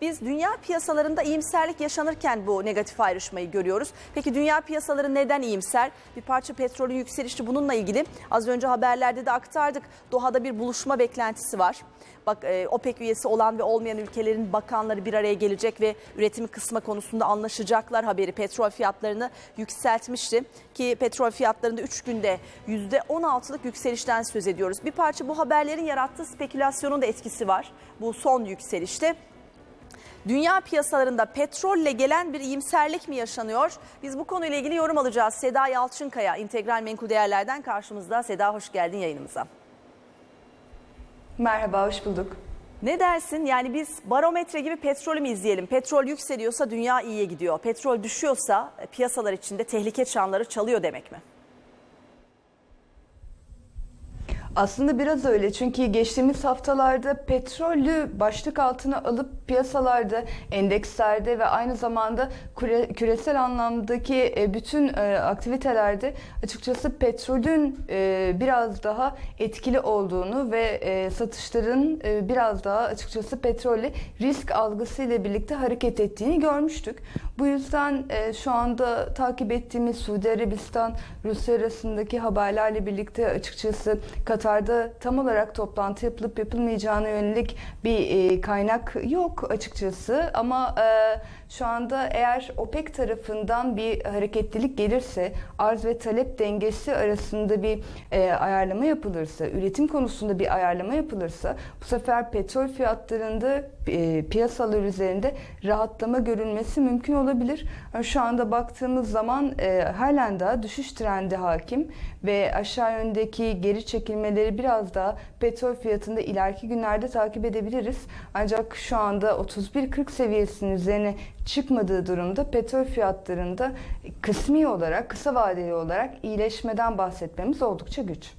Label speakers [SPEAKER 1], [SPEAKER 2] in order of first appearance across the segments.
[SPEAKER 1] Biz dünya piyasalarında iyimserlik yaşanırken bu negatif ayrışmayı görüyoruz. Peki dünya piyasaları neden iyimser? Bir parça petrolün yükselişi bununla ilgili. Az önce haberlerde de aktardık. Doha'da bir buluşma beklentisi var. Bak e, OPEC üyesi olan ve olmayan ülkelerin bakanları bir araya gelecek ve üretimi kısma konusunda anlaşacaklar haberi petrol fiyatlarını yükseltmişti. Ki petrol fiyatlarında 3 günde %16'lık yükselişten söz ediyoruz. Bir parça bu haberlerin yarattığı spekülasyonun da etkisi var bu son yükselişte. Dünya piyasalarında petrolle gelen bir iyimserlik mi yaşanıyor? Biz bu konuyla ilgili yorum alacağız. Seda Yalçınkaya, İntegral Menkul Değerler'den karşımızda. Seda hoş geldin yayınımıza.
[SPEAKER 2] Merhaba, hoş bulduk.
[SPEAKER 1] Ne dersin? Yani biz barometre gibi petrolü mü izleyelim? Petrol yükseliyorsa dünya iyiye gidiyor. Petrol düşüyorsa e, piyasalar içinde tehlike çanları çalıyor demek mi?
[SPEAKER 2] Aslında biraz öyle çünkü geçtiğimiz haftalarda petrolü başlık altına alıp piyasalarda, endekslerde ve aynı zamanda küre- küresel anlamdaki e, bütün e, aktivitelerde açıkçası petrolün e, biraz daha etkili olduğunu ve satışların biraz daha açıkçası petrolle risk algısıyla birlikte hareket ettiğini görmüştük. Bu yüzden şu anda takip ettiğimiz Suudi Arabistan, Rusya arasındaki haberlerle birlikte açıkçası Katar'da tam olarak toplantı yapılıp yapılmayacağına yönelik bir e, kaynak yok açıkçası ama e, şu anda eğer OPEC tarafından bir hareketlilik gelirse arz ve talep dengesi arasında bir e, ayarlama yapılırsa, üretim konusunda bir ayarlama yapılırsa bu sefer petrol fiyatlarında e, piyasalar üzerinde rahatlama görülmesi mümkün olabilir. Yani Şu anda baktığımız zaman e, halen daha düşüş trendi hakim ve aşağı yöndeki geri çekilmeleri biraz daha petrol fiyatında ileriki günlerde takip edebiliriz. Ancak şu anda 31.40 seviyesinin üzerine çıkmadığı durumda petrol fiyatlarında kısmi olarak, kısa vadeli olarak iyileşmeden bahsetmemiz oldukça güç.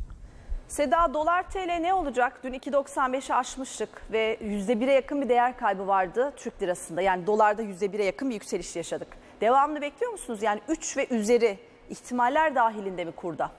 [SPEAKER 1] Seda dolar TL ne olacak? Dün 2.95'i aşmıştık ve %1'e yakın bir değer kaybı vardı Türk lirasında. Yani dolarda %1'e yakın bir yükseliş yaşadık. Devamını bekliyor musunuz? Yani 3 ve üzeri ihtimaller dahilinde mi kurda?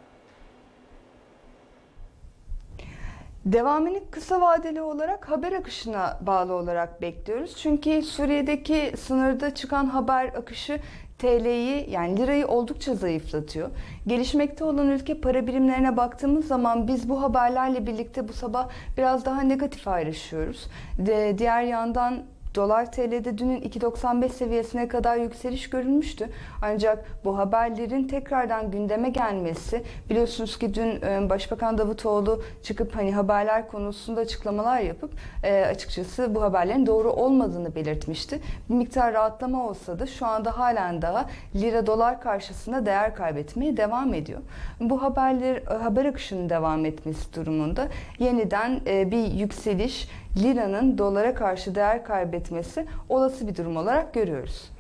[SPEAKER 2] Devamını kısa vadeli olarak haber akışına bağlı olarak bekliyoruz. Çünkü Suriye'deki sınırda çıkan haber akışı TL'yi yani lirayı oldukça zayıflatıyor. Gelişmekte olan ülke para birimlerine baktığımız zaman biz bu haberlerle birlikte bu sabah biraz daha negatif ayrışıyoruz. De, diğer yandan Dolar TL'de dünün 2.95 seviyesine kadar yükseliş görülmüştü. Ancak bu haberlerin tekrardan gündeme gelmesi biliyorsunuz ki dün e, Başbakan Davutoğlu çıkıp hani haberler konusunda açıklamalar yapıp e, açıkçası bu haberlerin doğru olmadığını belirtmişti. Bir miktar rahatlama olsa da şu anda halen daha lira dolar karşısında değer kaybetmeye devam ediyor. Bu haberler haber akışının devam etmesi durumunda yeniden e, bir yükseliş liranın dolara karşı değer kaybetmesi olası bir durum olarak görüyoruz.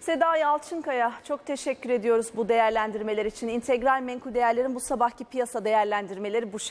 [SPEAKER 1] Seda Yalçınkaya çok teşekkür ediyoruz bu değerlendirmeler için. İntegral menkul değerlerin bu sabahki piyasa değerlendirmeleri bu şekilde.